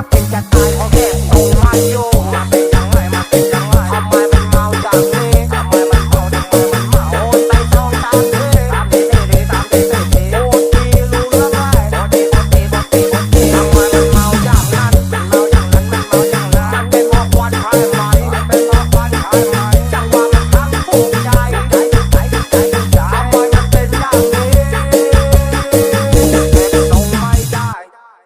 จะเป็นจะตาย